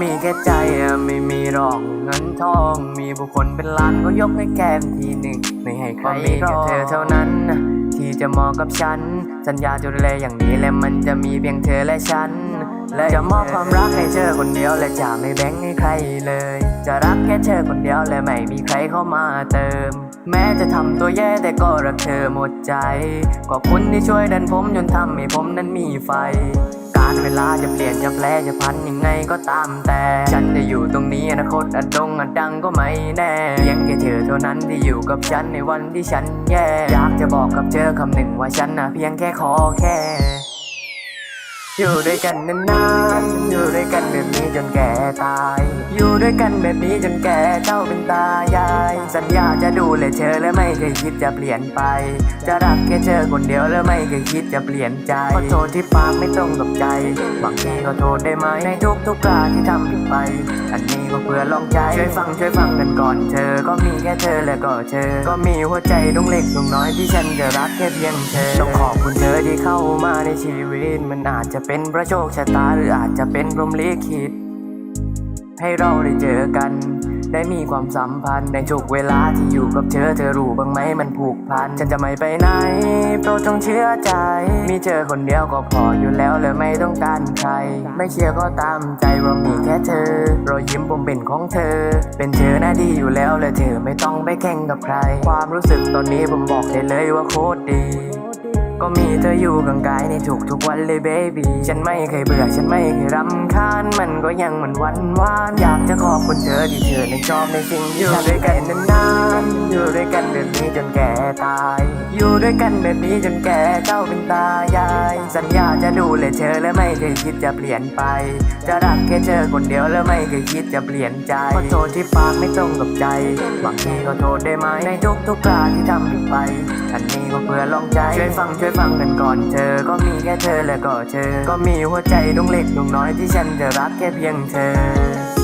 มีแค่ใจอะไม่มีหรอกเงินทอง มีบุคคลเป็นล้านก็ยกให้แก้มทีหนึ่งไม่ให้ใครมีแค่เธอเท่านั้นนะที่จะมองกับฉัน สัญญาจะดูแลอย่างนี้และมันจะมีเพียงเธอและฉันและจะมอบความรักให้เธอคนเดียวและจะไม่แบ่งให้ใครเลย จะรักแค่เธอคนเดียวและไม่มีใครเข้ามาเติม แม้จะทำตัวแย่แต่ก็รักเธอหมดใจขอบคุณที่ช่วยดันผมจนทำให้ผมนั้นมีไฟ การเวลาจะเปลี่ยนจะแปลจะพันยังไงก็ตามแต่ ฉันจะอยู่ตรงนี้อนาคตอัดดงอัดดังก็ไม่แน่เพียงแค่เธอเท่านั้นที่อยู่กับฉันในวันที่ฉันแย่อยากจะบอกกับเธอคำหนึ่งว่าฉันนะเพียงแค่ขอแค่ อยู่ด้วยกันนานๆอยู่ด้วยกันแบบนี้จนแก่ตาย อยู่ด้วยกันแบบนี้จนแก่เท่าเป็นตายาย สัญญาจะดูแลเธอและไม่เคยคิดจะเปลี่ยนไป จะรักแค่เธอคนเดียวและไม่เคยคิดจะเปลี่ยนใจขอโทษที่ปากไม่ตรงกับใจ บางทีก็โทษได้ไหมในทุกทุกๆการที่ทำผิดไป อันนี้ก็เพื่อลองใจ ช่วยฟังช่วยฟังกันก่อนเธอ ก็มีแค่เธอและก็เธอ ก็มีหัวใจดวงเล็กดวงน้อยที่ฉันจะรักแค่เพียงเธอ ต้องขอบคุณเธอ เข้ามาในชีวิต มันอาจจะเป็นพระโชคชะตาหรืออาจจะเป็นพรหมลิขิตให้เราได้เจอกัน ได้มีความสัมพันธ์ในทุกเวลาที่อยู่กับเธอเธอรู้บ้างไหมมันผูกพัน ฉันจะไม่ไปไหน โปรดจงเชื่อใจ มีเธอคนเดียวก็พออยู่แล้วเลยไม่ต้องการใคร ไม่เชื่อก็ตามใจว่ามีแค่เธอ รอยยิ้มผมเป็นของเธอ เป็นเธอหน้าดีอยู่แล้วเลยเธอไม่ต้องไปแข่งกับใคร ความรู้สึกตอนนี้ผมบอกได้เลยว่าโคตรดี ก็มีเธออยู่ข้างกายในทุกทุกๆวันเลยเบบีฉันไม่เคยเบื่อฉันไม่เคยรำคาญมันก็ยังเหมือนวันวาน อยากจะขอบคุณเธอที่เธอในชอบในสิ่งที่อยู่ด้วยกันนาน แบบนี้จนแก่ตาย อยู่ด้วยกันแบบนี้จนแก่เจ้าเป็นตายาย สัญญาจะดูแลเธอและไม่เคยคิดจะเปลี่ยนไป จะรักแค่เธอคนเดียวและไม่เคยคิดจะเปลี่ยนใจขอโทษที่ปากไม่ตรงกับใจบางทีก็โทษได้ไหมในทุกทุกๆการที่ทำผิดไปอันนี้ก็เพื่อลองใจช่วยฟังช่วยฟังกันก่อนเธอ ก็มีแค่เธอและก็เธอ ก็มีหัวใจดวงเล็กดวงน้อยที่ฉันจะรักแค่เพียงเธอ